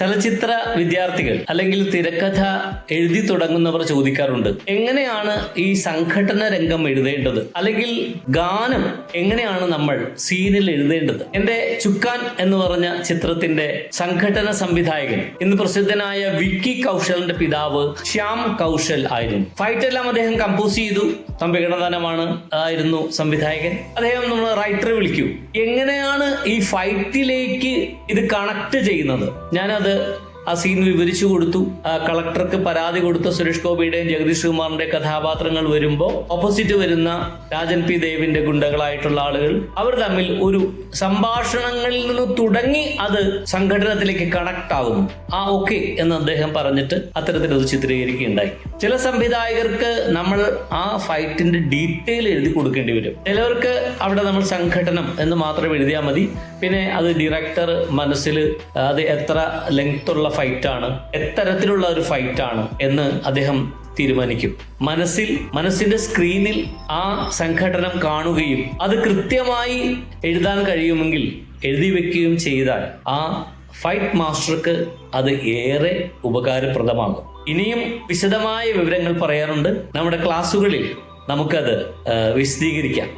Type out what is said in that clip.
ചലച്ചിത്ര വിദ്യാർത്ഥികൾ അല്ലെങ്കിൽ തിരക്കഥ എഴുതി തുടങ്ങുന്നവർ ചോദിക്കാറുണ്ട്. എങ്ങനെയാണ് ഈ സംഘടന രംഗം എഴുതേണ്ടത്? അല്ലെങ്കിൽ ഗാനം എങ്ങനെയാണ് നമ്മൾ സീനിൽ എഴുതേണ്ടത്? എന്റെ ചുക്കാൻ എന്ന് പറഞ്ഞ ചിത്രത്തിന്റെ സംഘടന സംവിധായകൻ ഇന്ന് പ്രസിദ്ധനായ വിക്കി കൗശലിന്റെ പിതാവ് ശ്യാം കൗശൽ ആയിരുന്നു. ഫൈറ്റ് എല്ലാം അദ്ദേഹം കമ്പോസ് ചെയ്തു. തമ്പി ഗണദാനമാണ് ആയിരുന്നു സംവിധായകൻ. അദ്ദേഹം നമ്മൾ റൈറ്റർ വിളിക്കൂ. എങ്ങനെയാണ് ഈ ഫൈറ്റിലേക്ക് ഇത് കണക്ട് ചെയ്യുന്നത്? ഞാനത് അത് ആ സീൻ വിവരിച്ചു കൊടുത്തു. കളക്ടർക്ക് പരാതി കൊടുത്ത സുരേഷ് ഗോപിയുടെയും ജഗദീഷ് കുമാറിന്റെ കഥാപാത്രങ്ങൾ വരുമ്പോൾ ഓപ്പോസിറ്റ് വരുന്ന രാജൻ പി ദേവിന്റെ ഗുണ്ടകളായിട്ടുള്ള ആളുകൾ അവർ തമ്മിൽ ഒരു സംഭാഷണങ്ങളിൽ നിന്ന് തുടങ്ങി അത് സംഘടനത്തിലേക്ക് കണക്ട് ആകും ആ ഓക്കെ എന്ന് അദ്ദേഹം പറഞ്ഞിട്ട് അത്തരത്തിൽ അത് ചിത്രീകരിക്കുകയുണ്ടായി. ചില സംവിധായകർക്ക് നമ്മൾ ആ ഫൈറ്റിന്റെ ഡീറ്റെയിൽ എഴുതി കൊടുക്കേണ്ടി വരും. ചിലവർക്ക് അവിടെ നമ്മൾ സംഘടനം എന്ന് മാത്രം എഴുതിയാൽ മതി. പിന്നെ അത് ഡിറക്ടർ മനസ്സിൽ അത് എത്ര ലെങ്ത് ഉള്ള ഫൈറ്റാണ് എത്തരത്തിലുള്ള ഒരു ഫൈറ്റാണ് എന്ന് അദ്ദേഹം തീരുമാനിക്കും. മനസ്സിൽ മനസ്സിന്റെ സ്ക്രീനിൽ ആ സംഘടനം കാണുകയും അത് കൃത്യമായി എഴുതാൻ കഴിയുമെങ്കിൽ എഴുതി വെക്കുകയും ചെയ്താൽ ആ ഫൈറ്റ് മാസ്റ്റർക്ക് അത് ഏറെ ഉപകാരപ്രദമാകും. ഇനിയും വിശദമായ വിവരങ്ങൾ പറയാറുണ്ട്. നമ്മുടെ ക്ലാസ്സുകളിൽ നമുക്കത് വിശദീകരിക്കാം.